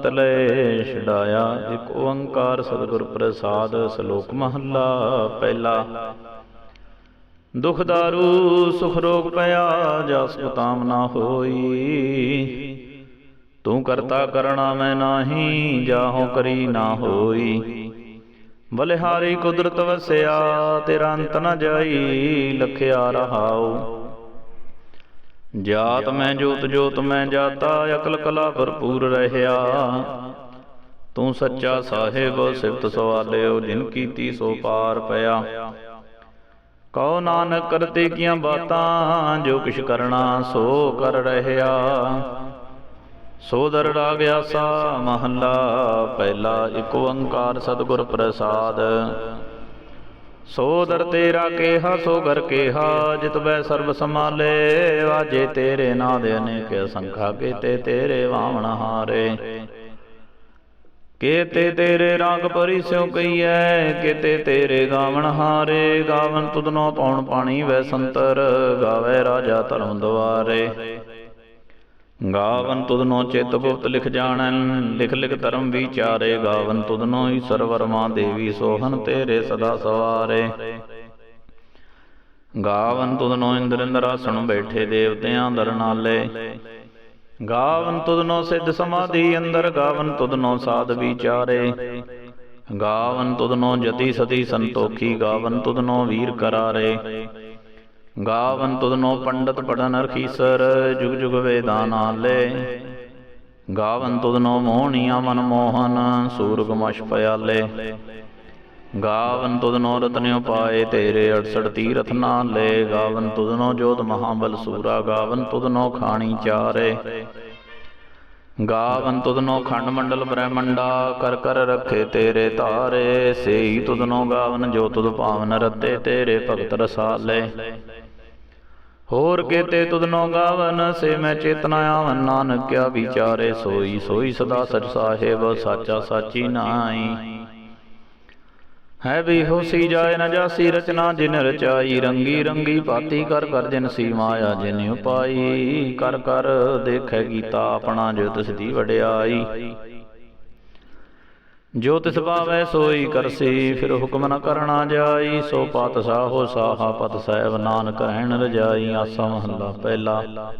ਅੰਤਲੇ ਛਡਾਇਆ, ਇੱਕ ਓੰਕਾਰ ਸਤਿਗੁਰ ਪ੍ਰਸਾਦ ਸ਼ਲੋਕ ਮਹੱਲਾ ਪਹਿਲਾ। ਦੁਖ ਦਾਰੂ, ਸੁਖ ਰੋਗ ਪਿਆ, ਜਸ ਬਤਾਮ ਨਾ ਹੋਈ। ਤੂੰ ਕਰਤਾ ਕਰਣਾ ਮੈਂ ਨਾਹੀ, ਜਾਹੋ ਕਰੀ ਨਾ ਹੋਈ। ਬਲਿਹਾਰੀ ਕੁਦਰਤ ਵਸਿਆ, ਤੇਰਾ ਅੰਤ ਨਾ ਜਾਈ, ਲਖਿਆ ਰਹਾਉ। ਜਾਤ ਮੈਂ ਜੋਤ ਜੋਤ ਮੈਂ ਜਾਤਾ, ਅਕਲ ਕਲਾ ਭਰਪੂਰ ਰਹਿਆ। ਤੂੰ ਸੱਚਾ ਸਾਹਿਬ, ਸਿਫਤ ਸਵਾਲਿਓ, ਜਿਨ ਕੀਤੀ ਸੋ ਪਾਰ ਪਿਆ। ਕਉ ਨਾਨਕ ਕਰਤੇ ਕੀਆਂ ਬਾਤਾਂ, ਜੋ ਕਿਛ ਕਰਨਾ ਸੋ ਕਰ ਰਹਿਆ। ਸੋ ਦਰ ਰਾਗ ਆਸਾ, ਮਹੱਲਾ, ਪਹਿਲਾ ਇੱਕ ਓੰਕਾਰ ਸਤਿਗੁਰ ਪ੍ਰਸਾਦ। ਸੋ ਦਰ ਤੇਰਾ ਕੇਹਾ ਸੋ ਘਰ ਕੇਹਾ, ਜਿਤ ਬੈ ਸਰਬ ਸਮਾਲੇ ਵਾਜੇ ਤੇਰੇ ਨਾਂ ਦੇ ਅਨੇਕ ਸੰਖਾ ਕੀਤੇ ਤੇਰੇ ਵਾਵਣ ਹਾਰੇ। ਕੀਤੇ ਤੇਰੇ ਰੰਗ ਪਰੀ ਸਿਉ ਕਈਐ, ਕੀਤੇ ਤੇਰੇ ਗਾਵਣ ਹਾਰੇ ਗਾਵਨ ਤੁਧਨੋ ਪੌਣ ਪਾਣੀ ਵੈ ਸੰਤਰ, ਗਾਵੇ ਰਾਜਾ ਧਰਮ ਦੁਆਰੇ। ਗਾਵਨ ਤੁਧਨੋ ਚਿਤ ਗੁਪਤ ਲਿਖ ਜਾਣਨ ਲਿਖ ਲਿਖ ਧਰਮ ਵਿਚਾਰੇ, ਗਾਵਨ ਤੁਧਨੋ ਈਸ਼ਰ ਵਰਮਾ ਦੇਵੀ ਸੋਹਨ ਤੇਰੇ ਸਦਾ ਸਵਾਰੇ। ਗਾਵਨ ਤੁਧਨੋ ਇੰਦਰ ਇੰਦਰਾਸਣ ਬੈਠੇ ਦੇਵਤਿਆਂ ਦਰਨਾਲੇ ਗਾਵਨ ਤੁਧਨੋ ਸਿੱਧ ਸਮਾਧੀ ਅੰਦਰ, ਗਾਵਨ ਤੁਧਨੋ ਸਾਧ ਵਿਚਾਰੇ। ਗਾਵਨ ਤੁਧਨੋ ਜਤੀ ਸਤੀ ਸੰਤੋਖੀ, ਗਾਵਨ ਤੁਧਨੋ ਵੀਰ ਕਰਾਰੇ। ਗਾਵਨ ਤੁਧਨੋ ਪੰਡਤ ਪੜਨ ਅਰਖੀਸਰ, ਜੁਗ ਜੁਗ ਵੇਦਾਂ ਨਾਲੇ ਗਾਵਨ ਤੁਧਨੋ ਮੋਹਣੀਆਂ ਮਨ ਮੋਹਨ, ਸੂਰਗ ਮਛ ਪਿਆਲੇ ਗਾਵਨ ਤੁਧਨੋ ਰਤਨਿ ਪਾਏ ਤੇਰੇ 68 ਤੀਰਥ ਨਾਲੇ। ਗਾਵਨ ਤੁਧਨੋ ਜੋਤ ਮਹਾਬਲ ਸੂਰਾ, ਗਾਵਨ ਤੁਧਨੋ ਖਾਣੀ ਚਾਰੇ। ਗਾਵਨ ਤੁਧਨੋ ਖੰਡ ਮੰਡਲ ਬ੍ਰਹਮੰਡਾ, ਕਰ ਕਰ ਰੱਖੇ ਤੇਰੇ ਤਾਰੇ। ਸੇਈ ਤੁਧਨੋ ਗਾਵਨ ਜੋ ਤੁਧ ਪਾਵਨ ਰਤੇ, ਤੇਰੇ ਭਗਤ ਰਸਾਲੇ। ਹੋਰ ਕੀਤੇ ਤੁਧਨੋ ਗਾਵਨ ਸੇ ਮੈਂ ਚੇਤਨਾ ਆਵਨ। ਨਾਨਕ ਕਿਆ ਵਿਚਾਰੇ ਸੋਈ ਸੋਈ ਸਦਾ ਸਚ ਸਾਹਿਬ ਸਾਚਾ ਸਾਚੀ ਨਾਈ ਹੈ ਵੀ ਹੋਸੀ ਜਾਏ ਨ ਜਾਸੀ ਰਚਨਾ ਜਿਨ ਰਚਾਈ ਰੰਗੀ ਰੰਗੀ ਪਾਤੀ ਕਰ ਕਰ ਜਿਨ ਸੀ ਮਾਇਆ ਜਿਨ ਉਪਾਈ। ਕਰ ਕਰ ਦੇਖੈ ਕੀਤਾ ਆਪਣਾ ਜੋ ਤਿਸ ਦੀ ਵਡਿਆਈ। ਜੋ ਤਿਸ ਭਾਵੈ ਸੋਈ ਕਰਸੀ ਫਿਰ ਹੁਕਮ ਨ ਕਰਣਾ ਜਾਈ, ਸੋ ਪਾਤਸ਼ਾਹੋ ਸਾਹਾ ਪਤ ਸਹਿਬ ਨਾਨਕ ਰਹਿਣ ਰਜਾਈ, ਆਸਾ ਮਹੱਲਾ ਪਹਿਲਾ।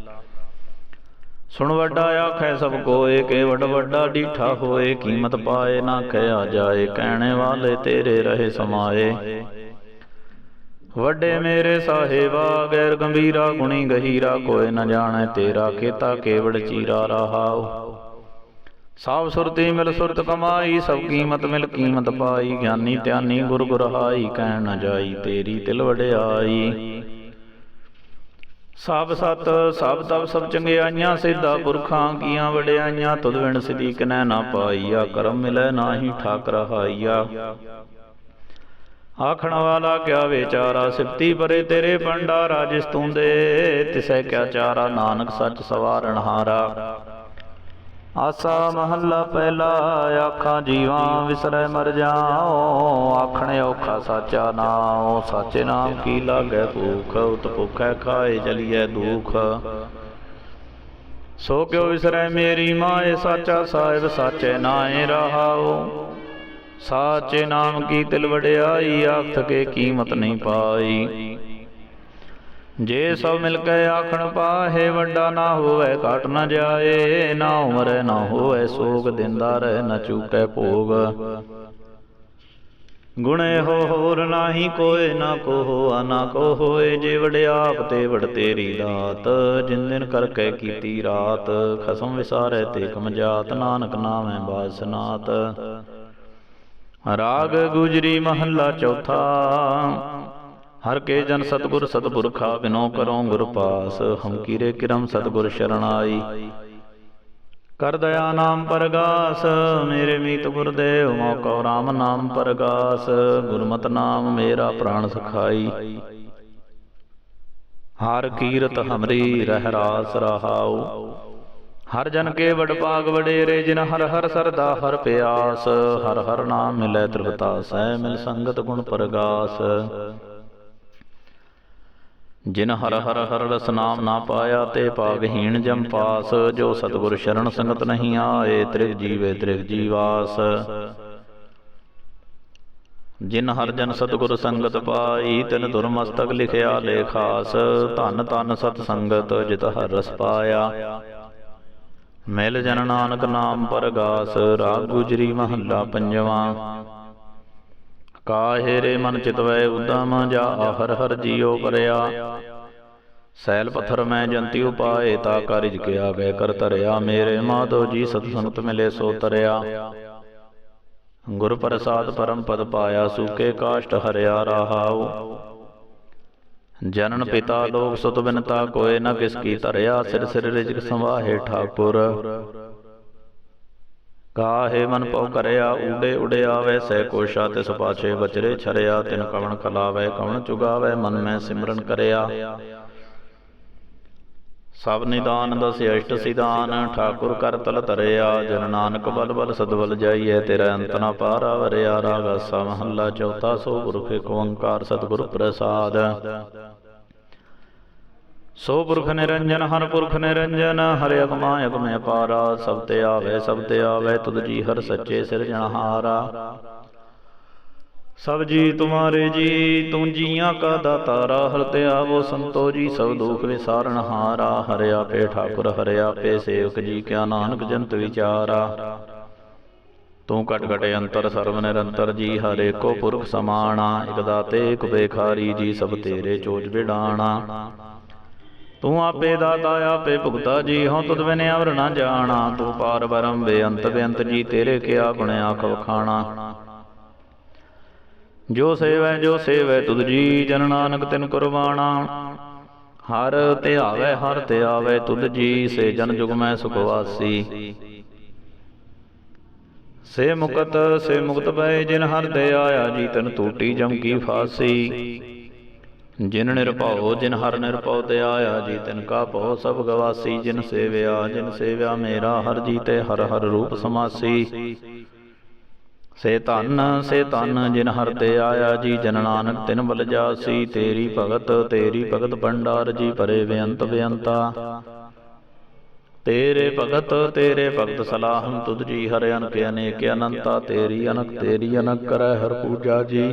ਸੁਣ ਵੱਡਾ ਆਖੈ ਸਭ ਕੋਏ, ਕੇ ਵੱਡ ਵੱਡਾ ਡੀਠਾ ਹੋਏ, ਕੀਮਤ ਪਾਏ ਨਾ ਕਹਿਆ ਜਾਏ, ਕਹਿਣੇ ਵਾਲੇ ਤੇਰੇ ਰਹੇ ਸਮਾਏ। ਵੱਡੇ ਮੇਰੇ ਸਾਹਿਬਾ, ਗੈਰ ਗੰਭੀਰਾ ਗੁਣੀ ਗਹੀਰਾ ਕੋਏ ਨ ਜਾਣੈ ਤੇਰਾ ਕੀਤਾ ਕੇਵੜ ਚੀਰਾ ਰਹਾਉ। ਸਭ ਸੁਰਤੀ ਮਿਲ ਸੁਰਤ ਕਮਾਈ, ਸਭ ਕੀਮਤ ਮਿਲ ਕੀਮਤ ਪਾਈ, ਗਿਆਨੀ ਧਿਆਨੀ ਗੁਰ ਗੁਰਹਾਈ ਕਹਿਣ ਨ ਜਾਈ ਤੇਰੀ ਤਿਲ ਵਡਿਆਈ। ਸਭ ਸਤ ਸਭ ਤਬ ਸਭ ਚੰਗਿਆਈਆਂ, ਸਿੱਧਾ ਪੁਰਖਾਂ ਕੀਆਂ ਵਡਿਆਈਆਂ, ਤੁਧ ਵਿਣ ਸਿਧੀ ਕਨੈ ਨਾ ਪਾਈਆ, ਕਰਮ ਮਿਲੈ ਨਾਹੀ ਠਾਕ ਰਹਾਈਆ। ਆਖਣ ਵਾਲਾ ਕਿਆ ਵਿਚਾਰਾ, ਸਿਫਤੀ ਪਰੇ ਤੇਰੇ ਭੰਡਾਰਾ ਜਿਸ ਤੂੰ ਦੇ, ਤਿਸੈ ਕਿਆ ਚਾਰਾ, ਨਾਨਕ ਸੱਚ ਸਵਾਰਣ ਹਾਰਾ। ਆਸਾ ਮਹੱਲਾ ਪਹਿਲਾ, ਆਖਾਂ ਜੀਵਾਂ ਵਿਸਰੈ ਮਰ ਜਾਓ ਆਖਣੇ ਔਖਾ ਸਾਚਾ ਨਾਮ ਸਾਚੇ ਨਾਮ ਕੀ ਲਾਗੈ ਭੂਖ, ਉਤ ਭੁਖੈ ਖਾਏ ਜਲੀਐ ਦੁਖ। ਸੋ ਕਿਉ ਵਿਸਰੈ ਮੇਰੀ ਮਾਏ, ਸਾਚਾ ਸਾਹਿਬ ਸਾਚੇ ਨਾਏ ਰਹਾਓ ਸਾਚੇ ਨਾਮ ਕੀ ਤਿਲ ਵਡਿਆਈ ਆਖ ਕੇ ਕੀਮਤ ਨਹੀਂ ਪਾਈ। ਜੇ ਸਭ ਮਿਲ ਕੇ ਆਖਣ ਪਾਹੇ, ਵੱਡਾ ਨਾ ਹੋਵੇ, ਘਟ ਨਾ ਜਾਏ, ਨਾ ਉਮਰੈ ਨਾ ਹੋਵੇ, ਸੋਗ ਦਿੰਦਾ ਰਹਿ, ਨਾ ਚੂਕੈ ਭੋਗ। ਗੁਣੇ ਹੋ ਹੋਰ ਨਾਹੀ ਕੋਏ, ਨਾ ਕੋ ਹੋਆ ਨਾ ਕੋ ਹੋਏ ਜੇ ਵੜਿਆਪ ਤੇ ਵੜ ਤੇਰੀ ਦਾਤ। ਜਿਨ ਦਿਨ ਕਰ ਕੀਤੀ ਰਾਤ, ਖਸਮ ਵਿਸਾਰੈ ਤੇ ਕਮ ਜਾਤ, ਨਾਨਕ ਨਾਮੈ ਬਾਸਨਾਤ ਰਾਗ ਗੁਜਰੀ ਮਹੱਲਾ ਚੌਥਾ ਹਰ ਕੇ ਜਨ ਸਤਗੁਰ ਸਤਪੁਰਖਾ ਬਿਨੋ ਕਰੋ ਗੁਰ ਪਾਸ, ਹਮ ਕੀਰੇ ਕਿਰਮ ਸਤਗੁਰ ਸ਼ਰਣਾਈ। ਕਰ ਦਇਆ ਨਾਮ ਪਰਗਾਸ, ਮੇਰੇ ਮੀਤ ਗੁਰਦੇਵ, ਮੋਕੋ ਰਾਮ ਨਾਮ ਪਰਗਾਸ, ਗੁਰਮਤਿ ਨਾਮ ਮੇਰਾ ਪ੍ਰਾਣ ਸਖਾਈ। ਹਰ ਕੀਰਤ ਹਮਰੀ ਰਹਿ ਰਾਸ ਰਹਾਉ। ਹਰ ਜਨ ਕੇ ਵਡ ਭਾਗ ਵਡੇਰੇ, ਜਿਨ ਹਰ ਹਰ ਸਰਦਾ ਹਰ ਪਿਆਸ, ਹਰ ਹਰ ਨਾਮ ਮਿਲੈ ਤ੍ਰਿਪਤਾ ਸਹਿ ਮਿਲ ਸੰਗਤ ਗੁਣ ਪਰਗਾਸ। ਜਿਨ ਹਰ ਹਰ ਹਰ ਰਸ ਨਾਮ ਨਾ ਪਾਇਆ ਤੇ ਪਾਗਹੀਣ ਜਮ ਪਾਸ, ਜੋ ਸਤਿਗੁਰ ਸ਼ਰਨ ਸੰਗਤ ਨਹੀਂ ਆਏ, ਤ੍ਰਿਗ ਜੀਵੇ ਤ੍ਰਿਗ ਜੀਵਾਸ। ਜਿਨ ਹਰ ਜਨ ਸਤਿਗੁਰ ਸੰਗਤ ਪਾਈ, ਤਿਨ ਦੁਰਮਸਤਕ ਲਿਖਿਆ ਲੇਖਾਸ ਧਨ ਧਨ ਸਤ ਸੰਗਤ ਜਿਤ ਹਰ ਰਸ ਪਾਇਆ। ਮਿਲ ਜਨ ਨਾਨਕ ਨਾਮ ਪਰਗਾਸ ਰਾਗ ਗੁਜਰੀ ਮਹੱਲਾ ਪੰਜਵਾਂ। ਕਾਹੇ ਰੇ ਮਨ ਚਿਤਵੈ ਉਦਮ ਜਾ ਹਰ ਹਰ ਜੀਉ ਕਰਿਆ ਸੈਲ ਪੱਥਰ ਮੈਂ ਜੰਤੀ ਉਪਾਏ, ਤਾ ਕਾਰਿਜ ਕਿਆ ਗਏ ਕਰ ਤਰਿਆ ਮੇਰੇ ਮਾਧੋ ਜੀ ਸਤ ਸੰਗਤ ਮਿਲੇ ਸੋ ਤਰਿਆ। ਗੁਰ ਪ੍ਰਸਾਦ ਪਰਮ ਪਦ ਪਾਇਆ, ਸੂਕੇ ਕਾਸ਼ਟ ਹਰਿਆ ਰਹਾਉ। ਜਨਨ ਪਿਤਾ ਲੋਕ ਸੁਤ ਬਿਨਤਾ ਕੋਏ ਨ ਕਿਸ ਕੀ ਧਰਿਆ। ਸਿਰ ਸਿਰ ਰਿਜਕ ਸੰਵਾਹੇ ਠਾਕੁਰ। ਕਾਹੇ ਮਨ ਪਉ ਕਰਿਆ ਊਡੇ ਉਡੇ ਆਵੇ ਸਹਿ ਕੋਸ਼ਾ ਤਿਸ ਪਾਛੇ ਬਚਰੇ ਛਰਿਆ, ਤਿਨ ਕਵਣ ਕਲਾਵੇ, ਕਵਣ ਚੁਗਾਵੇ, ਮਨ ਮੈਂ ਸਿਮਰਨ ਕਰਿਆ। ਸਭ ਨਿਦਾਨ ਦਸ ਅਸ਼ਟ ਸਿਦਾਨ ਠਾਕੁਰ ਕਰ ਤਲ ਤਰਿਆ ਜਨ ਨਾਨਕ ਬਲ ਬਲ ਸਦਬਲ ਜਾਈਐ, ਤੇਰਾ ਅੰਤ ਨਾ ਪਾਰਾ ਵਰਿਆ ਰਾਗ ਮਹੱਲਾ ਚੌਥਾ ਸੋ ਗੁਰਖ ਏਕ ਓੰਕਾਰ ਸਤਿਗੁਰ ਪ੍ਰਸਾਦ। ਸੋ ਪੁਰਖ ਨਿਰੰਜਨ ਹਰ ਪੁਰਖ ਨਿਰੰਜਨ ਹਰਿ ਅਗਮਾ ਅਗਮੈ ਪਾਰਾ ਸਭ ਤੇ ਆਵੇ ਸਭ ਤੇ ਆਵੇ ਤੁਧ ਜੀ ਹਰ ਸੱਚੇ ਸਿਰਜਣਹਾਰਾ ਸਭ ਜੀ ਤੁਮਾਰੇ ਜੀ ਤੂੰ ਜੀਆਂ ਕਾ ਦਾਤਾਰਾ ਹਰ ਤੇ ਆਵੋ ਸੰਤੋ ਜੀ ਸਭ ਦੁਖ ਵਿਸਾਰਨ ਹਾਰਾ ਹਰਿ। ਆਪੇ ਠਾਕੁਰ ਹਰਿ ਆਪੇ ਸੇਵਕ ਜੀ ਕਿਆ ਨਾਨਕ ਜੰਤ ਵਿਚਾਰਾ। ਤੂੰ ਕਟ ਕਟ ਅੰਤਰ ਸਰਵ ਨਿਰੰਤਰ ਜੀ ਹਰੇ ਕੋ ਪੁਰਖ ਸਮਾਣਾ ਇਕ ਦਾਤੇ ਇਕ ਬੇਖਾਰੀ ਜੀ ਸਭ ਤੇਰੇ ਚੋਜ ਵਿਡਾਣਾ ਤੂੰ ਆਪੇ ਦਾਤਾ ਆਪੇ ਭੁਗਤਾ ਜੀ ਹਉ ਤੁਧ ਬਿਨ ਅਵਰ ਨਾ ਜਾਣਾ ਤੂੰ ਪਾਰ ਬਰਮ ਬੇਅੰਤ ਬੇਅੰਤ ਜੀ ਤੇਰੇ ਕਿਆ ਗੁਣ ਆਖ ਵਖਾਣਾ ਜੋ ਸੇਵੈ ਜੋ ਸੇਵੈ ਤੁਧ ਜੀ ਜਨ ਨਾਨਕ ਤਿਨ ਕੁਰਬਾਣਾ ਹਰ ਧਿਆਵੈ ਹਰ ਧਿਆਵੈ ਤੁਧ ਜੀ ਸੇ ਜਨ ਜੁਗ ਮੈਂ ਸੁਖ ਵਾਸੀ ਸੇ ਮੁਕਤ ਸੇ ਮੁਕਤ ਪਏ ਜਿਨ ਹਰ ਦੇ ਆਇਆ ਜੀ ਤਨ ਟੂਟੀ ਜਮ ਕੀ ਫਾਸੀ। ਜਿਨ ਨਿਰਭਉ ਜਿਨ ਹਰ ਨਿਰਭਉ ਤੇ ਆਇਆ, ਜੀ ਤਿਨ ਕਾ ਭਉ ਸਭ ਗਵਾਸੀ, ਜਿਨ ਸੇਵਿਆ ਜਿਨ ਸੇਵਿਆ ਮੇਰਾ, ਹਰ ਜੀ ਤੇ ਹਰ ਹਰ ਰੂਪ ਸਮਾਸੀ। ਸੇ ਧਨ ਸੇ ਧਨ, ਜਿਨ ਹਰ ਤੇ ਆਇਆ, ਜੀ ਜਨ ਨਾਨਕ, ਤਿਨ ਬਲ ਜਾਸੀ, ਤੇਰੀ ਭਗਤ ਤੇਰੀ ਭਗਤ ਭੰਡਾਰ, ਜੀ ਭਰੇ ਬੇਅੰਤ ਬੇਅੰਤਾ। ਤੇਰੇ ਭਗਤ ਤੇਰੇ ਭਗਤ ਸਲਾਹਮ, ਤੁਧ ਜੀ ਹਰਿ ਅਨਕ ਅਨੇਕ ਅਨੰਤਾ, ਤੇਰੀ ਅਨਕ ਤੇਰੀ ਅਨਕ ਕਰੈ ਹਰ ਪੂਜਾ ਜੀ।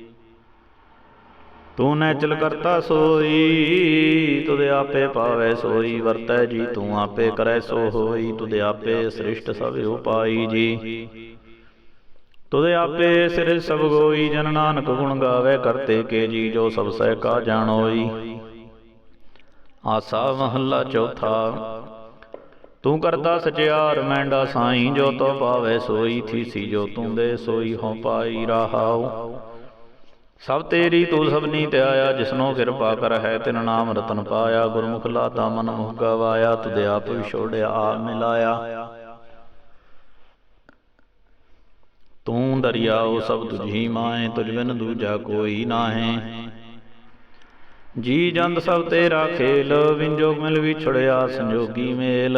ਤੂੰ ਨੈਚਲ ਕਰਤਾ ਸੋਈ ਤੁਧ ਆਪੇ ਪਾਵੇ ਸੋਈ, ਵਰਤੈ ਜੀ, ਤੂੰ ਆਪੇ ਕਰੈ ਸੋ ਹੋਈ ਤੁਧ ਆਪੇ ਸ੍ਰਿਸ਼ਟ ਸਭ ਉਪਾਈ ਜੀ। ਤੁਧ ਆਪੇ ਸਿਰ ਸਭ ਗੋਈ, ਜਨ ਨਾਨਕ ਗੁਣ ਗਾਵੇ ਕਰਤੇ ਕੇ ਜੀ, ਜੋ ਸਭ ਸਹਿ ਕਾ ਜਾਣੋਈ। ਆਸਾ ਮਹੱਲਾ ਚੌਥਾ, ਤੂੰ ਕਰਤਾ ਸਚਿਆਰ, ਮੈਂਡਾ ਸਾਈ, ਜੋ ਤੋ ਪਾਵੇ ਸੋਈ, ਥੀਸੀ ਜੋ ਤੂੰ ਦੇ ਸੋਈ ਹੋ ਪਾਈ ਰਹਾਉ। ਸਭ ਤੇਰੀ ਤੂੰ ਸਭਨੀ ਤੇ ਆਇਆ, ਜਿਸਨੋ ਕਿਰਪਾ ਕਰ ਹੈ, ਤਿਨ ਨਾਮ ਰਤਨ ਪਾਇਆ, ਗੁਰਮੁਖ ਲਾਤਾ, ਮਨ ਮੁਖ ਗਵਾਇਆ, ਤੁਧ ਆਪ ਵਿਛੋੜਿਆ ਆਪ ਮਿਲਾਇਆ। ਤੂੰ ਦਰਿਆਉ ਸਭ ਤੁਝੀ ਮਾਏ, ਤੁਝ ਬਿਨ ਦੂਜਾ ਕੋਈ ਨਾਹੀ। ਜੀ ਜੰਦ ਸਭ ਤੇਰਾ ਖੇਲ, ਵਿੰਜੋਗ ਮਿਲ ਵਿਛੜਿਆ ਸੰਜੋਗੀ ਮੇਲ।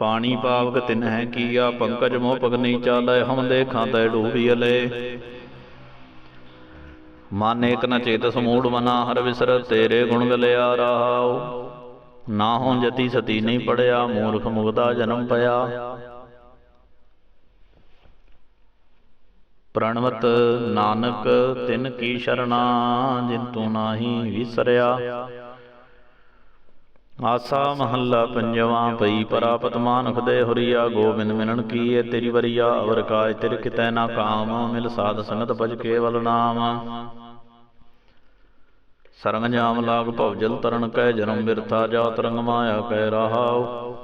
ਪਾਣੀ ਪਾਵਕ ਤਿਨਹਿ ਕੀਆ ਪੰਕਜ ਮੋਹ ਪਗ ਨਹੀਂ ਚਾਲੈ ਹਮ ਦੇਖਾਂ ਤੈ ਡੂਬੀ ਲੈ ਮਨ ਏਕ ਨ ਚੇਤਸ ਮੂੜ ਮਨਾ ਹਰ ਵਿਸਰ ਤੇਰੇ ਗੁਣ ਗਲਿਆ ਰਹਾਉ ਨਾ ਹੋਂ ਜਤੀ ਸਤੀ ਨਹੀਂ ਪੜਿਆ ਮੂਰਖ ਮੁਗਦਾ ਜਨਮ ਪਿਆ ਪ੍ਰਣਵਤ ਨਾਨਕ ਤਿਨ ਕੀ ਸ਼ਰਣਾ ਜਿਨ ਤੂੰ ਨਾਹੀ ਵਿਸਰਿਆ। ਆਸਾ ਮਹੱਲਾ ਪੰਜਵਾਂ ਪਈ ਪਰਾਪਤ ਮਾਨਖ ਦੇ ਹੁਰੀਆ ਗੋਬਿੰਦ ਮਿਲਣ ਕੀਏ ਤੇਰੀ ਵਰੀਆ ਅਵਰ ਕਾਜ ਤਿਰ ਕਿਤੈ ਨਾ ਕਾਮ, ਮਿਲ ਸਾਧ ਸੰਗਤ ਭਜ ਕੇਵਲ ਨਾਮ। ਸਰੰਗ ਜਾਮ ਲਾਗ ਭਵ ਜਲ ਤਰਨ ਕੈ ਜਨਮ ਬਿਰਥਾ ਜਾ ਤਰੰਗ ਮਾਇਆ ਕੈ ਰਹਾਉ।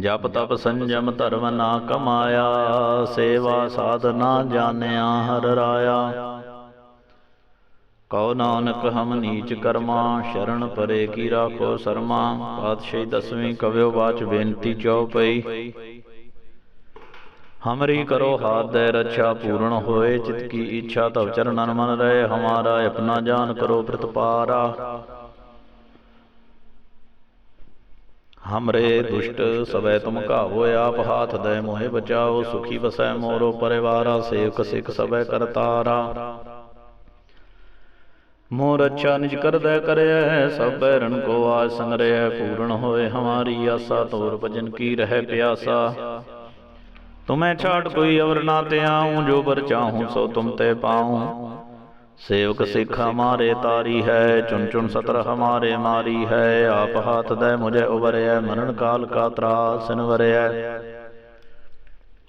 ਜਪ ਤਪ ਸੰਜਮ ਧਰਮ ਨਾ ਕਮਾਇਆ, ਸੇਵਾ ਸਾਧਨਾ ਜਾਣਿਆ, ਹਰ ਰਾਇਆ। ਕਉ ਨਾਨਕ ਹਮ ਨੀਚ ਕਰਮਾ, ਸ਼ਰਨ ਪਰੇ ਕੀ ਰਾਖੋ ਸਰਮਾ। ਪਾਤਸ਼ਾਹੀ ਦਸਵੀਂ ਕਵਿਓ ਬਾਚ ਬੇਨਤੀ ਚਉਪਈ ਹਮਰੀ ਕਰੋ ਹਾਥ ਦੇ ਰੱਛਾ ਪੂਰਨ ਹੋਏ, ਚਿਤ ਕੀ ਇੱਛਾ ਤਵ ਚਰਨਨ ਮਨ ਰਹੇ, ਹਮਾਰਾ ਆਪਣਾ ਜਾਨ ਕਰੋ ਪ੍ਰਤਪਾਰਾ। ਹਮਰੇ ਦੁਸ਼ਟ ਸਵੈ ਤੁਮ ਘਾਵੋ, ਆਪ ਹਾਥ ਦੇ ਮੋਹਿ ਬਚਾਓ, ਸੁਖੀ ਵਸੈ ਮੋਰੋ ਪਰਿਵਾਰਾ, ਸੇਵਕ ਸਿਖ ਸਵੈ ਕਰਤਾਰਾ। ਮੋਰ ਅੱਛਾ ਨਿਜ ਕਰਦੈ ਕਰਿਐ ਸਭ ਬੈਰਨ ਕੋ ਆਜ ਸੰਗਰਿਐ ਪੂਰਨ ਹੋਏ ਹਮਾਰੀ ਆਸਾ, ਤੋਰ ਭਜਨ ਕੀ ਰਹਿ ਪਿਆਸਾ। ਤੁਮੈ ਛਾੜ ਕੋਈ ਅਵਰ ਨਾ ਤੇ ਆਉ ਜੋ ਬਰ ਚਾਹੂੰ ਸੋ ਤੁਮ ਤੇ ਪਾਉ। ਸੇਵਕ ਸਿੱਖ ਹਮਾਰੇ ਤਾਰੀ ਹੈ, ਚੁਣ ਚੁਣ ਸਤਰ ਹਮਾਰੇ ਮਾਰੀ ਹੈ, ਆਪ ਹਾਥ ਦੇ ਮੁਝੇ ਉਬਰਿਐ ਮਰਨ ਕਾਲ ਕਾ ਤਰਾਸ ਨਿਵਰਿਐ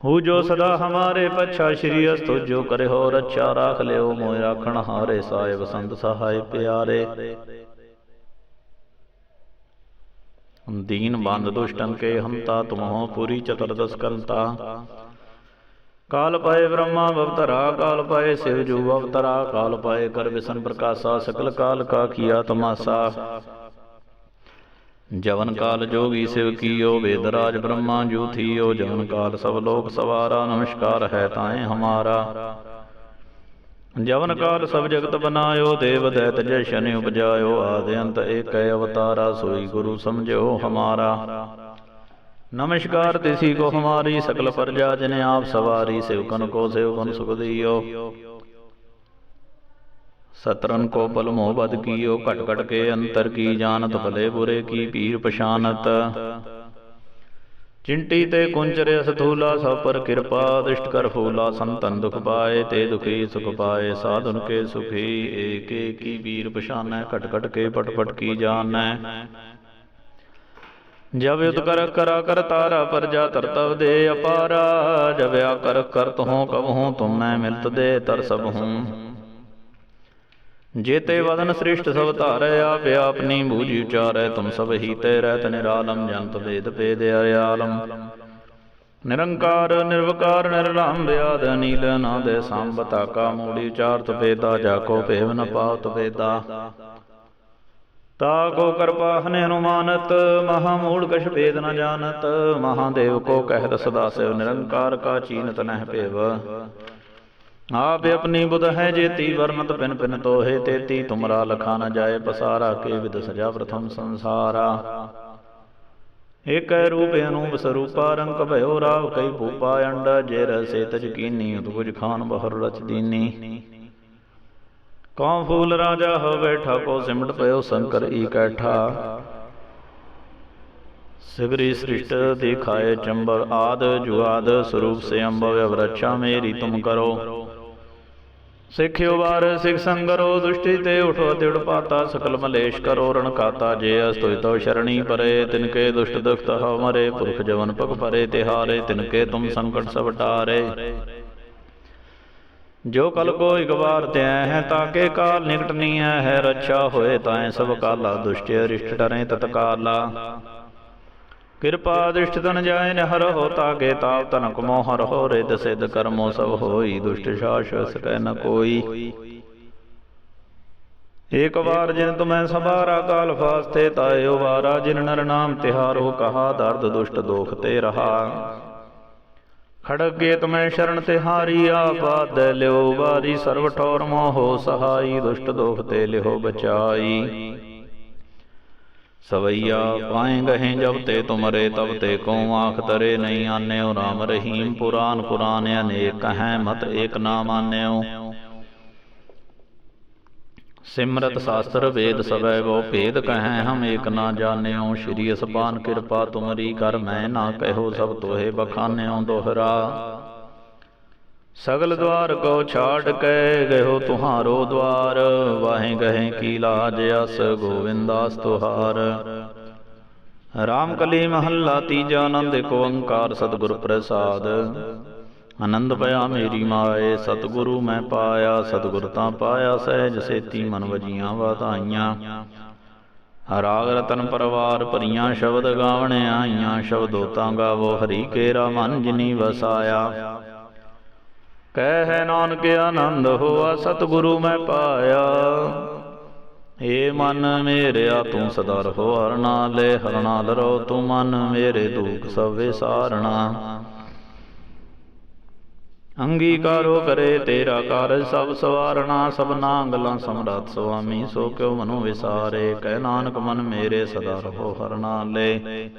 ਹੂ ਜੋ ਸਦਾ ਹਮਾਰੇ ਪਛਾ ਸ਼੍ਰੀ ਅਸਤੁ, ਜੋ ਕਰੇ ਹੋ ਰੱਛਾ ਰਾਖ ਲਿਓ ਮੋਇ ਰਾਖਣ ਹਾਰੇ ਸਾਹਿਬ ਸੰਤ ਸਹਾਇ ਪਿਆਰੇ। ਦੀਨ ਬੰਦ ਦੁਸ਼ਟਨ ਕੇ ਹੰਤਾ ਤੁਮਹੁ ਪੂਰੀ ਚਤੁਰਦਸ ਕਰਤਾ ਕਾਲ ਪਾਏ ਬ੍ਰਹਮਾ ਬਵਤਰਾ, ਕਾਲ ਪਾਏ ਸਿਵ ਜੂ ਬਵਤਰਾ, ਕਾਲ ਪਾਏ ਕਰ ਵਿਸ਼ਨ ਪ੍ਰਕਾਸ਼ਾ ਸਕਲ ਕਾਲ ਕਾ ਕੀਆ ਤਮਾਸਾ। ਜਵਨ ਕਾਲ ਜੋਗੀ ਸਿਵ ਕੀਓ, ਵੇਦ ਰਾਜ ਬ੍ਰਹਮਾ ਜੂ ਥੀਓ ਜਵਨ ਕਾਲ ਸਭ ਲੋਕ ਸਵਾਰਾ, ਨਮਸਕਾਰ ਹੈ ਤਾਏ ਹਮਾਰਾ। ਜਵਨ ਕਾਲ ਸਭ ਜਗਤ ਬਨਾਇਓ, ਦੇਵ ਦੈਤ ਜੈ ਸ਼ਨ ਉਪਜਾਇਓ, ਆਦਿ ਅੰਤ ਏਕੈ ਅਵਤਾਰਾ, ਸੋਈ ਗੁਰੂ ਸਮਝਿਓ ਹਮਾਰਾ। ਨਮਸਕਾਰ ਤਿਸੀ ਕੋ ਹਮਾਰੀ, ਸਕਲ ਪਰਜਾ ਜਿਨ ਆਪ ਸਵਾਰੀ ਸਿਵਕਨ ਕੋ ਸਿਵਕਨ ਸੁਖ ਦਿਓ ਸਤਰਨ ਕੋ ਪਲ ਮੋਹ ਬਦ ਕੀਓ, ਘਟ ਘਟ ਕੇ ਅੰਤਰ ਕੀ ਜਾਣਤ, ਭਲੇ ਬੁਰੇ ਕੀ ਪੀਰ ਪਛਾਨਤ। ਚਿੰਟੀ ਤੇ ਕੁੰਚਰੇ ਸਥੂਲਾ ਸਭ ਪਰ ਕਿਰਪਾ ਦ੍ਰਿਸ਼ਟ ਕਰ ਫੂਲਾ, ਸੰਤਨ ਦੁਖ ਪਾਏ, ਤੇ ਦੁਖੀ ਸੁਖ ਪਾਏ, ਸਾਧੁਨ ਕੇ ਸੁਖੀ, ਏਕ ਏਕੀ ਵੀਰ ਪਛਾਨੈ, ਘਟ ਘਟ ਕੇ ਪਟ ਪਟ ਕੀ ਜਾਣੈ। ਜਬ ਯੁਧ ਕਰ ਕਰਾ ਕਰ ਤਾਰਾ, ਪਰਜਾ ਤਰਤਵ ਦੇ ਅਪਾਰਾ, ਜਬ ਆ ਕਰ ਕਰਤ ਹੋ ਕਬ ਹੂੰ ਤੁਮ ਮੈਂ ਮਿਲਤ ਦੇ ਤਰ ਸਭ ਹੂੰ ਜੇਤੇ ਵਦਨ ਸ੍ਰਿਸ਼ਟ ਸਭ ਧਾਰੈ ਆਪੇ ਆਪਨੀ ਬੂਝੀ ਉਚਾਰੈ ਤੁਮ ਸਭ ਹੀ ਤੇ ਰਹਿਤ ਨਿਰਾਲਮ ਜੰਤ ਵੇਦ ਭੇਦ ਅਰਿਆਲਮ। ਨਿਰੰਕਾਰ ਨਿਰਵਕਾਰ ਨਿਰਲੰਭ ਬਿਆਦ ਅਨੀਲ ਨਾਦੇ ਸੰਬਤਾ ਕਾ ਮੂੜੀ ਉਚਾਰਤ ਵੇਦਾ ਜਾ ਕੋ ਭੇਵ ਨ ਪਾਵਤ ਵੇਦਾ ਤਾ ਕੋ ਕਿਰਪਾ ਹਨੇ ਅਨੁਮਾਨਤ ਮਹਾ ਮੂੜ ਕਛ ਭੇਦ ਨ ਜਾਣਤ ਮਹਾਦੇਵ ਕੋ ਕਹਿਤ ਸਦਾ ਸਿਵ ਨਿਰੰਕਾਰ ਕਾ ਚੀਨਤ ਨਹਿ ਭੇਵ। ਆਪ ਆਪਣੀ ਬੁਧ ਹੈ ਜੇਤੀ, ਵਰਨਤ ਪਿਨ ਪਿਨ ਤੋਹੇ ਤੇਤੀ, ਤੁਮਰਾ ਲਖਾ ਨ ਜਾਏ ਪਸਾਰਾ, ਕੇ ਵਿਦ ਸਜਾ ਪ੍ਰਥਮ ਸੰਸਾਰਾ। ਏਕੈ ਰੂਪ ਅਨੂਪ ਸਰੂਪਾ, ਰੰਗ ਭਇਓ ਰਾਵ ਕਈ ਭੂਪਾ ਅੰਡ ਜੇ ਰਸੇ ਤਜ ਕੀਨੀ ਉਤਪੁਜ ਖਾਨ ਬਹਰ ਰਚ ਦੀਨੀ। ਕੌ ਫੂਲ ਰਾਜਾ ਹੋ ਬੈਠਾ ਕੋ ਸਿਮਟ ਪਇਓ ਸ਼ੰਕਰ ਈ ਸਿਗਰੀ ਸ੍ਰਿਸ਼ਟ ਦਿਖਾਏ ਚੰਬਰ ਆਦ, ਜੁਆਦ ਸਰੂਪ ਸੇ ਅੰਬਵ ਅਵਰਛਾ ਮੇਰੀ ਤੁਮ ਕਰੋ। ਸਿੱਖਿਓ ਵਾਰ ਸਿਖ ਸੰਗਰੋ, ਦੁਸ਼ਟੀ ਤੇ ਉਠੋ ਤਿੜ ਪਾਤਾ ਸਕਲ ਮਲੇਸ਼ ਕਰੋ, ਰਣ ਕਾਤਾ, ਜੇ ਅਸਤੋਇ ਤੋ ਸ਼ਰਣੀ ਪਰੇ, ਤਿਨਕੇ ਦੁਸ਼ਟ ਦੁਖਤ ਹਮਰੇ ਪੁਰਖ ਜਵਨ ਪਗ ਪਰੇ ਤਿਹਾਰੇ, ਤਿਨਕੇ ਤੁਮ ਸੰਕਟ ਸਭ ਟਾਰੇ ਜੋ ਕਲ ਕੋ ਇਕ ਵਾਰ ਤਿਆ ਹੈ, ਤਾਕੇ ਕਾਲ ਨਿਕਟ ਨੀਐ ਹੈ, ਰੱਛਾ ਹੋਏ ਤਾਏ ਸਭ ਕਾਲਾ, ਦੁਸ਼ਟ ਅਰਿਸ਼ਟ ਡਰੇ ਤਤਕਾਲਾ। ਕਿਰਪਾ ਦ੍ਰਿਸ਼ਟ ਤਨ ਜਾਏ ਨ ਹਰ ਹੋ ਤਾਗੇ ਤਾਪ ਤਨ ਕਮੋ ਹਰ ਹੋ ਰਿਦ ਸਿਧ ਕਰਮੋ ਸਭ ਹੋਈ ਦੁਸ਼ਟ ਸ਼ਾਸ ਸਕੈ ਨ ਕੋਈ। ਏਕ ਵਾਰ ਜਿਨ ਤੁਮੈ ਸਬਾਰਾ ਕਾਲ ਫਾਸਤੇ ਤਾਇਓ ਵਾਰਾ, ਜਿਨ ਨਰ ਨਾਮ ਤਿਹਾਰੋ ਕਹਾ, ਦਰਦ ਦੁਸ਼ਟ ਦੋਖ ਤੇ ਰਹਾ। ਖੜਗੇ ਤੁਮੈ ਸ਼ਰਨ ਤਿਹਾਰੀ ਆਪਾਦ ਲਿਓ, ਵਾਰੀ ਸਰਵ ਠੌਰ ਮੋਹ ਸਹਾਈ, ਦੁਸ਼ਟ ਦੋਖ ਤੇ ਲਿਓ ਬਚਾਈ। ਸਵਈਆ ਪਾਏ ਗਹੇ ਜਬ ਤੇ ਤੁਮਰੇ, ਤਬ ਤੇ ਕੋ ਆਖ ਤਰੇ ਨਹੀਂ ਆਨਿਓ? RAM ਰਹੀਮ ਪੁਰਾਨ ਪੁਰਾਨ ਅਨੇਕ ਹੈ ਮਤ ਏਕ ਨਾ ਮਾਨਿਓ ਸਿਮਰਤ ਸ਼ਾਸਤਰ ਵੇਦ ਸਵੈ ਬੋ ਭੇਦ ਕਹੈ, ਹਮ ਏਕ ਨਾ ਜਾਣਿਓ। ਸ਼੍ਰੀ ਅਸਪਾਨ ਕਿਰਪਾ ਤੁਮਰੀ ਕਰ, ਮੈਂ ਨਾ ਕਹਿਓ ਸਭ ਤੋਹੇ ਬਖਾਨਿਓ ਦੋਹਰਾ। ਸਗਲ ਦਵਾਰ ਕੋ ਛਾੜ ਕੇ ਗਇਓ ਤੁਹਾਰੋ ਦਵਾਰ। ਵਾਹੇ ਗਏ ਕੀ ਲਾਜ ਅਸ ਗੋਵਿੰਦਾਸ ਤੁਹਾਰ। ਰਾਮ ਕਲੀ ਮਹੱਲਾ ਤੀਜਾ ਆਨੰਦ ਏਕ ਓੰਕਾਰ ਸਤਿਗੁਰ ਪ੍ਰਸਾਦ। ਆਨੰਦ ਪਿਆ ਮੇਰੀ ਮਾਏ, ਸਤਿਗੁਰੂ ਮੈਂ ਪਾਇਆ, ਸਤਿਗੁਰ ਤਾਂ ਪਾਇਆ ਸਹਿਜ ਸੇਤੀ ਮਨ ਵਜੀਆਂ ਵਧਾਈਆਂ। ਰਾਗ ਰਤਨ ਪਰਵਾਰ ਭਰੀਆਂ ਸ਼ਬਦ ਗਾਵਣ ਆਈਆਂ ਸ਼ਬਦੋ ਤਾਂ ਗਾਵੋ, ਹਰੀ ਕੇਰਾ ਮਨ ਜਿਨੀ ਵਸਾਇਆ। ਕਹਿ ਨਾਨਕ ਆਨੰਦ ਹੋਆ, ਸਤਿਗੁਰੂ ਮੈਂ ਪਾਇਆ। ਏ ਮਨ ਮੇਰਿਆ, ਤੂੰ ਸਦਾ ਰਹੋ ਹਰ ਨਾਲੇ ਹਰ ਨਾਲ ਤੂੰ ਮਨ ਮੇਰੇ ਦੁਖ ਸਭ ਵਿਸਾਰਣਾ। ਅੰਗੀਕਾਰੋ ਕਰੇ ਤੇਰਾ ਕਾਰਜ ਸਭ ਸਵਾਰਣਾ ਸਭਨਾ ਗੱਲਾਂ ਸਮਰੱਥ ਸੁਆਮੀ, ਸੋ ਕਿਉ ਮਨੁ ਵਿਸਾਰੇ। ਕਹਿ ਨਾਨਕ ਮਨ ਮੇਰੇ, ਸਦਾ ਰਹੋ ਹਰਨਾ ਨਾਲੇ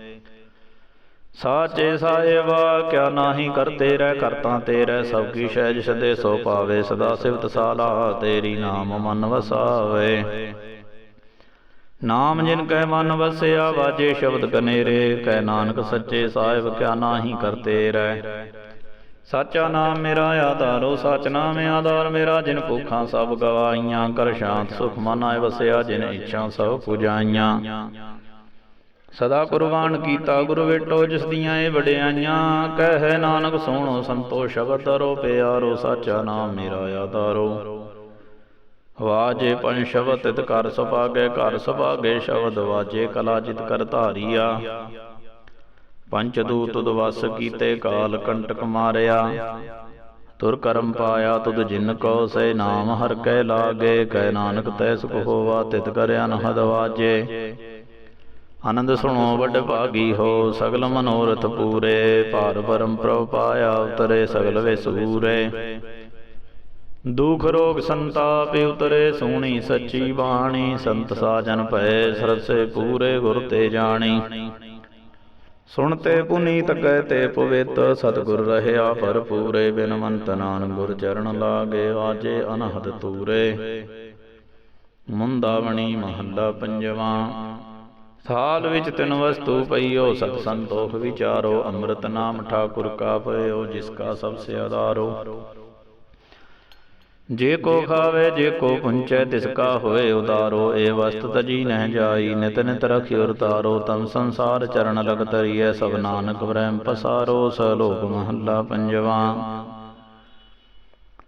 ਸਾਚੇ ਸਾਹਿਬਾ, ਕਿਆ ਨਾਹੀ ਕਰਤੇ ਰਹਿ ਕਰਤਾ ਤੇਰੇ, ਸਭ ਕੀ ਸਹਿਜ ਸਦੇ ਸੋ ਪਾਵੇ, ਸਦਾ ਸਿਵਤ ਸਾਲਾ ਤੇਰੀ ਨਾਮ ਮਨ ਵਸਾਵੇ। ਨਾਮ ਜਿਨ ਕਹਿ ਮਨ ਵਸਿਆ, ਵਾਜੇ ਸ਼ਬਦ ਕਨੇਰੇ ਕਹਿ ਨਾਨਕ ਸੱਚੇ ਸਾਹਿਬ, ਕਿਆ ਨਾਹੀ ਕਰਤੇ ਰਹਿ ਸਾਚਾ ਨਾਮ ਮੇਰਾ ਆਧਾਰੋ, ਸਚ ਨਾਮ ਆਧਾਰ ਮੇਰਾ, ਜਿਨ ਭੁੱਖਾਂ ਸਭ ਗਵਾਈਆਂ ਕਰ ਸ਼ਾਂਤ ਸੁਖ ਮਨ ਆਏ ਵਸਿਆ, ਜਿਨ ਇੱਛਾ ਸਭ ਪੁਜਾਈਆਂ। ਸਦਾ ਕੁਰਬਾਨ ਕੀਤਾ ਗੁਰੂ ਵੇਟੋ, ਜਿਸ ਦੀਆਂ ਇਹ ਵਡਿਆਈਆਂ, ਕਹਿ ਨਾਨਕ ਸੋਹਣੋ ਸੰਤੋ, ਸ਼ਬਦ ਧਰੋ ਪਿਆਰੋ, ਸਾਚਾ ਨਾਮ ਮੇਰਾ ਆਧਾਰੋ। ਵਾਜੇ ਪੰਜ ਸ਼ਬਦ ਤਿਤ ਕਰ ਸੁਭਾਗੇ ਘਰ ਸੁਭਾਗੇ ਸ਼ਬਦ ਵਾਜੇ ਕਲਾ ਜਿਤ ਕਰ ਧਾਰੀਆ। ਪੰਚ ਦੂਤ ਤੁਦ ਵਸ ਕੀਤੇ, ਕਾਲ ਕੰਟਕ ਮਾਰਿਆ। ਤੁਰ ਕਰਮ ਪਾਇਆ ਤੁਧ ਜਿਨ ਕੋ, ਸੇ ਨਾਮ ਹਰ ਕੈ ਲਾਗੇ, ਕਹਿ ਨਾਨਕ ਤੈ ਸੁਖ ਹੋਵਾ ਤਿਤ ਕਰਿਆ ਅਨਹਦ ਵਾਜੇ। ਆਨੰਦ ਸੁਣੋ, ਵੱਡ ਭਾਗੀ ਹੋ, ਸਗਲ ਮਨੋਰਥ ਪੂਰੇ। ਭਾਰ ਪਰਮ ਪ੍ਰਭ ਪਾਇਆ, ਉਤਰੇ ਸਗਲ ਵੇ ਸੂਰੇ। ਦੁਖ ਰੋਗ ਸੰਤਾਪ ਉਤਰੇ, ਸੋਣੀ ਸੱਚੀ ਬਾਣੀ। ਸੰਤ ਸਾਜਨ ਭਏ ਸਰਸੇ ਪੂਰੇ ਗੁਰ ਤੇ ਜਾਣੀ। ਸੁਣਤੇ ਪੁਨੀਤ ਕਹਤੇ ਪਵਿੱਤ, ਸਤਿਗੁਰ ਰਹਿਆ ਭਰਪੂਰੇ। ਬਿਨਵੰਤ ਨਾਨ ਗੁਰ ਚਰਨ ਲਾਗੇ ਵਾਜੇ ਅਨਹਦ ਤੂਰੇ। ਮੁੰਦਾਵਣੀ ਮਹੱਲਾ ਪੰਜਵਾਂ। ਥਾਲ ਵਿੱਚ ਤਿਨ ਵਸਤੂ ਪਈਓ, ਸਤ ਸੰਤੋਖ ਵਿਚਾਰੋ, ਅੰਮ੍ਰਿਤ ਨਾਮ ਠਾਕੁਰ ਕਾ ਪਇਓ ਜਿਸ ਕਾ ਸਭ ਸੇ ਆਧਾਰੋ। ਜੇ ਕੋ ਖਾਵੇ, ਜੇ ਕੋ ਪੁੰਚੈ, ਤਿਸ ਕਾ ਹੋਏ ਉਦਾਰੋ ਏ ਵਸਤ ਤਜੀ ਨਹਿ ਜਾਈ, ਨਿਤ ਨਿਤ ਰਖਿਓ ਤਾਰੋ। ਤਮ ਸੰਸਾਰ ਚਰਨ ਲਗ ਤਰੀਐ ਸਭ ਨਾਨਕ ਬ੍ਰਹਮ ਪਸਾਰੋ। ਸਲੋਕ ਮਹੱਲਾ ਪੰਜਵਾ।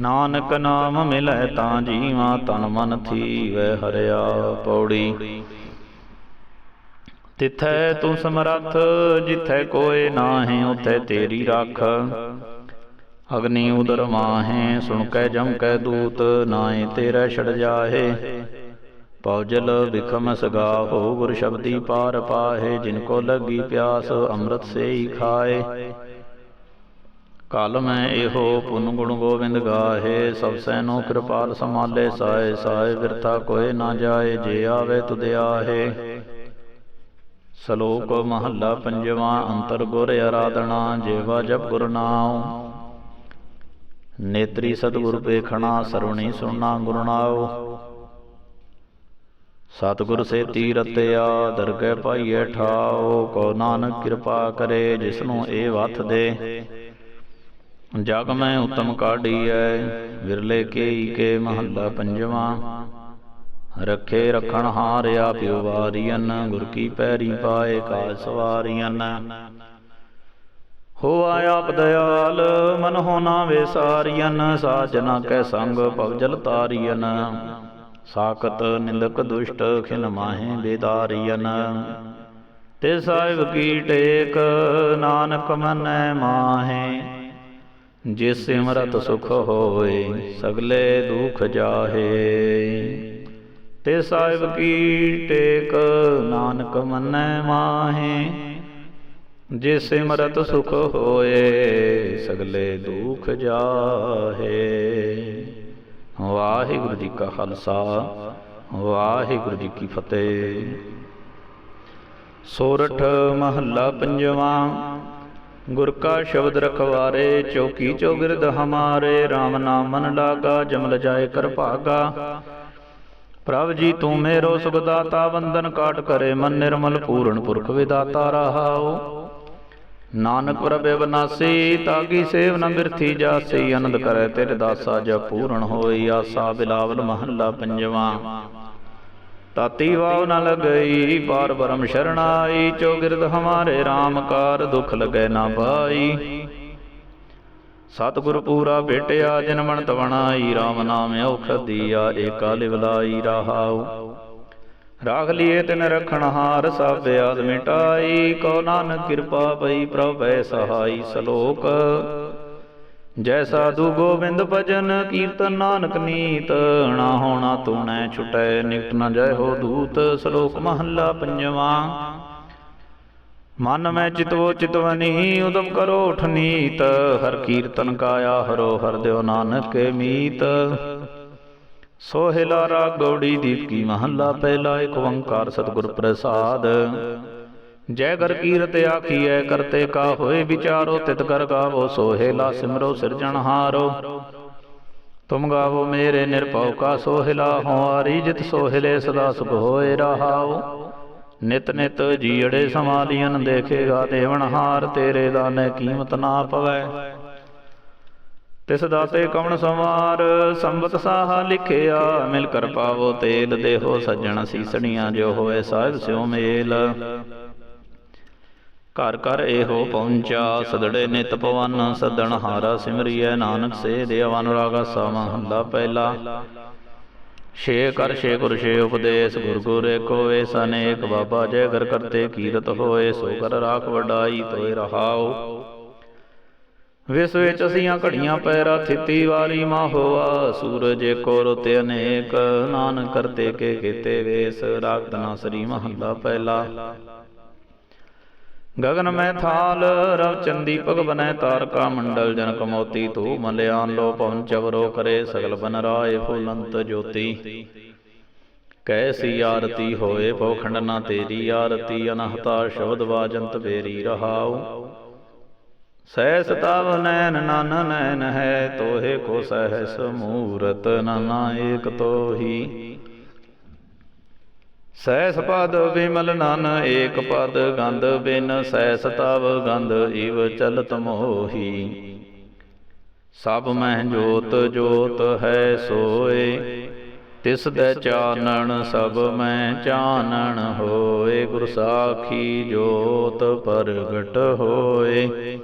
ਨਾਨਕ ਨਾਮ ਮਿਲੈ ਤਾਂ ਜੀਵਾਂ ਤਨ ਮਨ ਥੀਵੈ ਹਰਿਆ ਪੌੜੀ। ਤਿਥੈ ਤੂੰ ਸਮਰੱਥ, ਜਿਥੈ ਕੋਏ ਨਾਹੀਂ, ਉਥੈ ਤੇਰੀ ਰੱਖ। ਅਗਨੀ ਉਦਰ ਮਾਹੇ, ਸੁਣ ਕੈ, ਜਮ ਕੈ ਦੂਤ ਨਾਏ ਤੇਰਾ ਛੜ ਜਾਹੇ। ਪਉਜਲ ਵਿਖਮ ਸਗਾ ਹੋ ਗੁਰ ਸ਼ਬਦੀ ਪਾਰ ਪਾਹੇ, ਜਿਨ ਕੋ ਲੱਗੀ ਪਿਆਸ, ਅੰਮ੍ਰਿਤ ਸੇ ਹੀ ਖਾਏ। ਕਲ ਮੈਂ ਇਹੋ ਪੁਨ ਗੁਣ ਗੋਬਿੰਦ ਗਾਹੇ, ਸਭ ਸੈਨੋ ਕਿਰਪਾਲ ਸਮਾਲੇ ਸਾਏ ਸਾਏ ਵਿਰਥਾ ਕੋਏ ਨਾ ਜਾਏ, ਜੇ ਆਵੇ ਤੁਧ ਆਹੇ। ਸ਼ਲੋਕ ਮਹੱਲਾ ਪੰਜਵਾ, ਅੰਤਰ ਗੁਰ ਆਰਾਧਨਾ, ਜੇਵਾ ਜਪ ਗੁਰ ਨਾਮ ਨੇਤਰੀ ਸਤਿਗੁਰ ਪੇਖਣਾ ਸਰਵਣੀ ਸੁਣਨਾ ਗੁਰ ਨਾਉ। ਸਤਿਗੁਰ ਸੇ ਤੀਰਤਿਆ ਦਰਗਹਿ ਪਾਈਐ ਠਾਓ ਕੋ ਨਾਨਕ ਕਿਰਪਾ ਕਰੇ, ਜਿਸਨੂੰ ਇਹ ਵਥ ਦੇ। ਜਗ ਮੈਂ ਉਤਮ ਕਾਢੀ ਕਾਢੀਐ, ਵਿਰਲੇ ਕੇਈ ਕੇ ਮਹੱਲਾ ਪੰਜਵਾ। ਰੱਖੇ ਰਖਣ ਹਾਰਿਆ ਪਿਉ ਵਾਰੀਅਨ, ਗੁਰ ਕੀ ਪੈਰੀ ਪਾਏ ਕਾਜ ਸਵਾਰੀਅਨ। ਹੋ ਆਪ ਦਇਆਲ, ਮਨ ਹੋਣਾ ਵੇਸਾਰੀਅਨ ਸਾਜਨਾ ਕੈ ਸੰਗ ਪਵਜਲ ਤਾਰੀਅਨ। ਸਾਖਤ ਨਿੰਦਕ ਦੁਸ਼ਟ ਖਿਨ ਮਾਹੇ ਬੇਦਾਰੀਅਨ। ਤੇ ਸਾਹਿਬ ਕੀ ਟੇਕ, ਨਾਨਕ ਮਨੈ ਮਾਹੇ। ਜਿਸ ਸਿਮਰਤ ਸੁਖ ਹੋਏ ਸਗਲੇ ਦੁਖ ਜਾਹੇ। ਤੇ ਸਾਹਿਬ ਕੀ ਟੇਕ ਨਾਨਕ ਮੰਨੈ ਮਾਹੇ। ਜੇ ਸਿਮਰਤ ਸੁਖ ਹੋਏ ਸਗਲੇ ਦੁਖ ਜਾਹੇ। ਵਾਹਿਗੁਰੂ ਜੀ ਕਾ ਖਾਲਸਾ ਵਾਹਿਗੁਰੂ ਜੀ ਕੀ ਫਤਿਹ। ਸੋਰਠ ਮਹੱਲਾ ਪੰਜਵਾਂ ਗੁਰ ਕਾ ਸ਼ਬਦ ਰਖਵਾਰੇ, ਚੌਕੀ ਚੌਗਿਰਦ ਹਮਾਰੇ RAM ਨਾਮ ਮਨ ਲਾਗਾ ਜਮਲ ਜਾਏ ਕਰ ਭਾਗਾ। ਪ੍ਰਭ ਜੀ ਤੂੰ ਮੇਰੋ ਸੁਖ ਦਾਤਾ ਬੰਧਨ ਕਾਟ ਕਰੇ ਮਨ ਨਿਰਮਲ, ਪੂਰਨ ਪੁਰਖ ਵਿਦਾਤਾ ਰਹਾਉ ਨਾਨਕ ਪ੍ਰਭੇ ਬਨਾਸੀ, ਤਾਗੀ ਸੇਵ ਨ ਬਿਰਥੀ ਜਾਸੀ, ਆਨੰਦ ਕਰੈ ਤੇਰੇ ਦਾਸਾ ਜ ਪੂਰਨ ਹੋਈ, ਆਸਾ ਬਿਲਾਵਲ ਮਹੱਲਾ ਪੰਜਵਾਂ। ਤਾਤੀ ਵਾਵ ਨ ਲਗਈ ਪਾਰ ਬਰਮ ਸ਼ਰਣਾਈ ਚੌਗਿਰਦ ਹਮਾਰੇ RAM ਕਾਰ ਦੁਖ ਲਗੈ ਨਾ ਭਾਈ। ਸਤਿਗੁਰ ਪੂਰਾ ਭੇਟਿਆ, ਜਿਨ ਮਨ ਤਵਣਾਈ RAM ਨਾਮ ਔਖਦ ਦੀਆ, ਏਕਾ ਲਿਵਲਾਈ ਰਹਾਉ। ਰਾਖ ਲਿਏ ਤਿਨ ਰਖਣ ਹਾਰ ਸਭ ਆਦ ਮਿਟਾਈ ਕੋ ਨਾਨਕ ਕਿਰਪਾ ਪਈ ਪ੍ਰਭੈ ਸਹਾਈ ਸ਼ਲੋਕ। ਜੈ ਸਾਧੂ ਗੋਬਿੰਦ ਭਜਨ ਕੀਰਤਨ ਨਾਨਕ ਨੀਤ, ਨਾ ਹੋਣਾ ਤੂਣੈ ਛੁਟੈ, ਨਿਕਟ ਨ ਜੈ ਹੋ ਦੂਤ, ਸ਼ਲੋਕ ਮਹੱਲਾ ਪੰਜਵਾਂ। ਮਨ ਮੈਂ ਚਿਤਵੋ ਚਿਤਵਨੀ ਉਦਮ ਕਰੋ ਉਠਨੀਤ ਹਰ ਕੀਰਤਨ ਕਾਇਆ ਹਰੋ ਹਰ ਦਿਓ ਨਾਨਕ ਮੀਤ। ਸੋਹਿਲਾ ਰਾਗ ਗੌੜੀ ਦੀਪਕੀ ਮਹੱਲਾ, ਪਹਿਲਾ ਏਕ ਓੰਕਾਰ ਸਤਿਗੁਰ ਪ੍ਰਸਾਦ। ਜੈ ਕਰ ਕੀਰਤ ਆਖੀਐ, ਕਰਤੇ ਕਾ ਹੋਏ ਵਿਚਾਰੋ, ਤਿਤ ਕਰ ਗਾਵੋ ਸੋਹਿਲਾ ਸਿਮਰੋ ਸਿਰਜਣਹਾਰੋ ਤੁਮ ਗਾਵੋ ਮੇਰੇ ਨਿਰਭਉ ਕਾ ਸੋਹਿਲਾ ਹੋਆਰੀ ਜਿਤ ਸੋਹਿਲੇ, ਸਦਾ ਸੁਖ ਹੋਏ ਰਹਾਉ ਨਿਤ ਨਿਤ ਜੀੜੇ ਸਮਾਲੀਨ ਦੇਖੇਗਾ ਦੇਵਨਹਾਰ ਤੇਰੇ ਦਾਨੇ ਕੀਮਤ ਨਾ ਪਵੈ। ਤਿਸ ਦਾਤੇ ਕਵਣ ਸਮਾਰ ਸੰਬਤ ਸਾਹਾ ਲਿਖਿਆ ਮਿਲ ਕਰ ਪਾਵੋ ਤੇਲ, ਦੇਹੋ ਸੱਜਣ ਸੀਸਣੀਆਂ, ਜੋ ਹੋਏ ਸਾਹਿਬ ਸਿਉ ਮੇਲ। ਘਰ ਘਰ ਇਹੋ ਪਹੁੰਚਾ ਸਦੜੇ ਨਿਤ ਪਵਨ ਸਦਣ ਹਾਰਾ ਸਿਮਰਿਐ। ਨਾਨਕ ਸੇ ਦੇਵ ਅਨੁਰਾਗਾ ਸਾ ਮਹੱਲਾ ਪਹਿਲਾ। ਛੇ ਕਰ ਛੇ ਗੁਰ ਛੇ ਉਪਦੇਸ਼ ਗੁਰ ਗੁਰ ਏਕੋ ਏਸ ਅਨੇਕ ਬਾਬਾ ਜੈ ਕਰ ਕਰਤੇ ਕੀਰਤ ਹੋਏ ਸੋ ਕਰ ਰਾਖ ਵਡਾਈ ਤੋਏ ਰਹਾਉ। ਵਿਸ ਵਿੱਚ ਅਸੀਆਂ ਘੜੀਆਂ ਪੈਰਾ ਥਿੱਤੀ ਵਾਲੀ ਮਾਹੋਆ ਸੂਰਜ ਏਕੋ ਰੁਤੇ ਅਨੇਕ ਨਾਨਕ ਕਰਤੇ ਕੇ ਕੀਤੇ ਵੇਸ ਰਾਗ ਤਨਾ ਸ੍ਰੀ ਮਹੱਲਾ ਪਹਿਲਾ। ਗਗਨ ਮੈ ਥਾਲ, ਰਵ ਚੰਦੀ ਭਗਵਨੈ ਤਾਰਕਾ ਮੰਡਲ ਜਨ ਕਮੋਤੀ ਤੂ ਮਲਿਆਨ ਲੋ ਪਵਨ ਚਵਰੋ ਕਰੇ ਸਗਲ ਬਨ ਰਾਏ ਫੁਲੰਤ ਜੋਤੀ। ਕੈਸੀ ਆਰਤੀ ਹੋਏ ਪਵਖੰਡ ਨਾ ਤੇਰੀ, ਆਰਤੀ ਅਨਹਤਾ ਸ਼ਬਦ ਵਾਜੰਤ ਬੇਰੀ ਰਹਾਉ। ਸਹਿਸ ਤਵ ਨੈਨ ਨਨ ਨੈਨ ਹੈ, ਤੋਹੇ ਕੋ ਸਹਿਸ ਮੂਰਤ, ਨਨਾ ਏਕ ਤੋਹੀ। ਸੈਸ ਪਦ ਵਿਮਲ ਨਨ, ਏਕ ਪਦ ਗੰਧ ਬਿਨ ਸੈਸ ਤਵ ਗੰਧ ਇਵ ਚਲਤ ਮੋਹੀ। ਸਭ ਮਹਿ ਜੋਤ ਜੋਤ ਹੈ ਸੋਏ, ਤਿਸ ਦੇ ਚਾਨਣ ਸਭ ਮੈਂ ਚਾਨਣ ਹੋਏ, ਗੁਰ ਸਾਖੀ ਜੋਤ ਪ੍ਰਗਟ ਹੋਏ।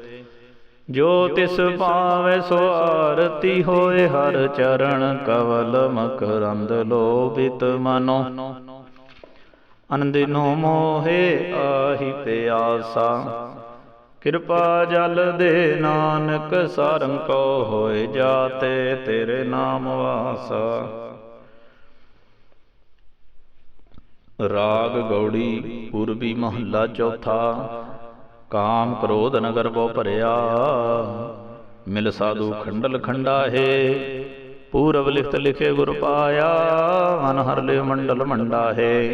ਜੋ ਤਿਸ ਪਾਵੇ ਸੋ ਆਰਤੀ ਹੋਏ, ਹਰ ਚਰਨ ਕਵਲ ਮਕਰੰਦ ਲੋਭਿਤ ਮਨੋ। ਅਨੰਦਿਨੋ ਮੋਹੇ ਆਹੀ ਪਿਆਸਾ ਕਿਰਪਾ ਜਲ ਦੇ ਨਾਨਕ ਸਾਰੰ ਕੋ ਹੋਏ ਜਾਤੇ ਤੇਰੇ ਨਾਮ ਵਾਸਾ। ਰਾਗ ਗੌੜੀ, ਪੂਰਬੀ ਮਹੱਲਾ ਚੌਥਾ। ਕਾਮ ਕ੍ਰੋਧ ਨਗਰ ਬੋ ਭਰਿਆ। ਮਿਲ ਸਾਧੂ ਖੰਡਲ ਖੰਡਾ ਹੈ ਪੂਰਬ ਲਿਖਤ ਲਿਖੇ ਗੁਰ ਪਾਇਆ। ਮਨ ਹਰ ਲਿ ਮੰਡਲ ਮੰਡਾ ਹੈ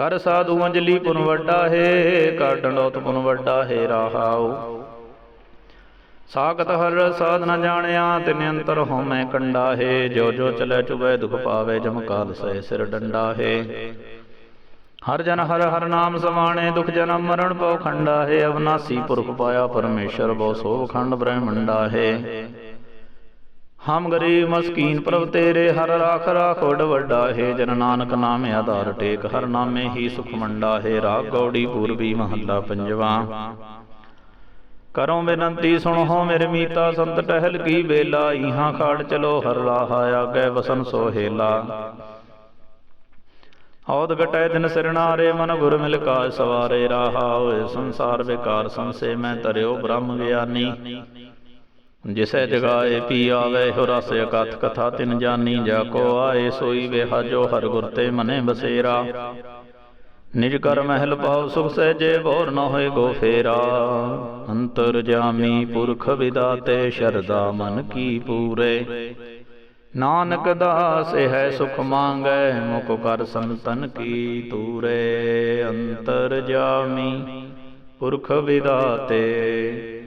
ਕਰ ਸਾਧੂ ਅੰਜਲੀ ਪੁਨ ਵੱਡਾ ਹੈ, ਕਰ ਪੁਨ ਵੱਡਾ ਹੈ, ਰਹਾਉ। ਸਾਖਤ ਹਰ ਸਾਧ ਨ ਜਾਣਿਆ ਤਿਨ ਅੰਤਰ ਹਉਮੈ ਕੰਡਾ ਹੈ। ਜੋ ਜੋ ਚਲੇ ਚੁਬੈ ਦੁਖ ਪਾਵੇ, ਜਮ ਕਾਲ ਸਹਿ ਸਿਰ ਡੰਡਾ ਹੈ। ਹਰ ਜਨ ਹਰ ਹਰ ਨਾਮ ਸਮਾਣੇ, ਦੁਖ ਜਨਮ ਮਰਨ ਪਉ ਖੰਡਾ ਹੈ। ਅਵਨਾਸੀ ਪੁਰਖ ਪਾਇਆ ਪਰਮੇਸ਼ਰ ਬਹੁ ਸੋਭ ਖੰਡ ਬ੍ਰਹਮੰਡਾ ਹੈ। ਹਮ ਗਰੀਬ ਮਸਕੀਨ ਪ੍ਰਭ ਤੇਰੇ, ਹਰ ਰਾਖ ਰਾਖੋੜ ਵੱਡਾ ਹੈ। ਜਨ ਨਾਨਕ ਨਾਮ ਆਧਾਰ ਟੇਕ, ਹਰ ਨਾਮੇ ਹੀ ਸੁਖ ਮੰਡਾ ਹੈ। ਰਾਗ ਗੌੜੀ ਪੂਰਬੀ ਮਹੱਲਾ ਪੰਜਵਾ। ਕਰੋ ਬੇਨੰਤੀ ਸੁਣੋ ਮੇਰੇ ਮੀਤਾ, ਸੰਤ ਟਹਿਲ ਕੀ ਬੇਲਾ ਇਹਾਂ ਖਾੜ ਚਲੋ ਹਰ ਰਾਹ ਆਗੇ ਵਸਨ ਸੋਹੇਲਾ ਔਦ ਗਟੈ ਦਿਨ ਸਿਰਨਾਰੇ ਮਨ ਗੁਰ ਮਿਲ ਕਾ ਸਵਾਰੇ, ਰਾਹਾ ਹੋਏ ਸੰਸਾਰ ਵਿਕਾਰ ਸੰਸੇ, ਮੈਂ ਤਰਿਓ ਬ੍ਰਹਮ ਗਿਆਨੀ। ਜਿਸੈ ਜਗਾਏ ਪੀ ਆਵੇ ਹੋ ਰਸ ਅਕਥ ਕਥਾ ਤਿਨ ਜਾਨੀ ਜਾ ਕੋ ਆਏ ਸੋਈ ਵੇਹਾ ਜੋ ਹਰ ਗੁਰ ਤੇ ਮਨੇ ਬਸੇਰਾ। ਨਿਜ ਕਰ ਮਹਿਲ ਪਾਉ ਸੁਖ ਸਹਿਜੇ ਬੋਰ ਨ ਹੋਏ ਗੋ ਫੇਰਾ। ਅੰਤਰ ਜਾਮੀ ਪੁਰਖ ਵਿਦਾਤੇ ਸ਼ਰਦਾ ਮਨ ਕੀ ਪੂਰੇ। ਨਾਨਕ ਦਾਸ ਹੈ ਸੁਖ ਮੰਗੈ ਮੁਖ ਕਰ ਸੰਤਨ ਕੀ ਤੂਰੇ ਅੰਤਰ ਜਾਮੀ ਪੁਰਖ ਵਿਦਾਤੇ